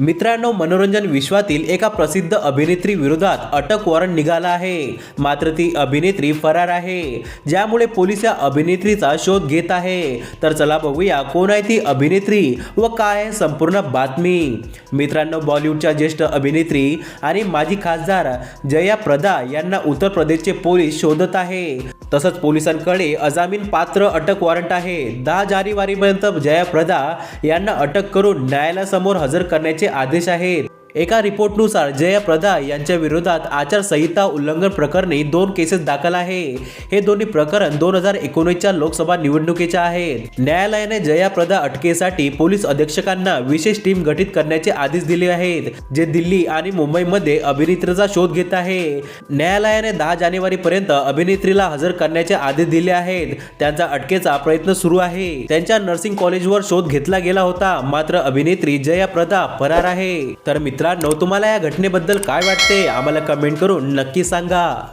मित्रांनो मनोरंजन विश्वातील एका प्रसिद्ध अभिनेत्री विरोधात अटक वॉरंट निघाला आहे. मात्र ती अभिनेत्री फरार आहे. ज्यामुळे पोलीस या अभिनेत्रीचा शोध घेत आहे. तर चला बघूया कोण आहे ती अभिनेत्री व काय आहे संपूर्ण बातमी. मित्रांनो बॉलिवूडच्या ज्येष्ठ अभिनेत्री आणि माजी खासदार जया प्रदा यांना उत्तर प्रदेशचे पोलीस शोधत आहे. तसंच पोलिसांकडे अजामीन पात्र अटक वॉरंट आहे. दहा जानेवारीपर्यंत जया प्रदा यांना अटक करून न्यायालयासमोर हजर करण्याचे आदेश आहेत. एका रिपोर्टनुसार जयप्रदा यांच्या विरोधात आचारसंहिता उल्लंघन प्रकरणी दोन केसेस दाखल आहे. हे दोन्ही प्रकरण दोन हजार एकोणीसच्या लोकसभा निवडणुकीचे आहेत. न्यायालयाने जयाप्रदा अटकेसाठी पोलीस अधीक्षकांना विशेष टीम गठीत करण्याचे आदेश दिले आहेत जे दिल्ली आणि मुंबईमध्ये अभिनेत्रीचा शोध घेत आहे. न्यायालयाने दहा जानेवारी पर्यंत अभिनेत्रीला हजर करण्याचे आदेश दिले आहेत. त्यांचा अटकेचा प्रयत्न सुरू आहे. त्यांच्या नर्सिंग कॉलेजवर शोध घेतला गेला होता. मात्र अभिनेत्री जया प्रदा फरार आहे. तर मित्र मित्रांनो तुम्हाला या घटनेबद्दल काय वाटते? आम्हाला कमेंट करून नक्की सांगा.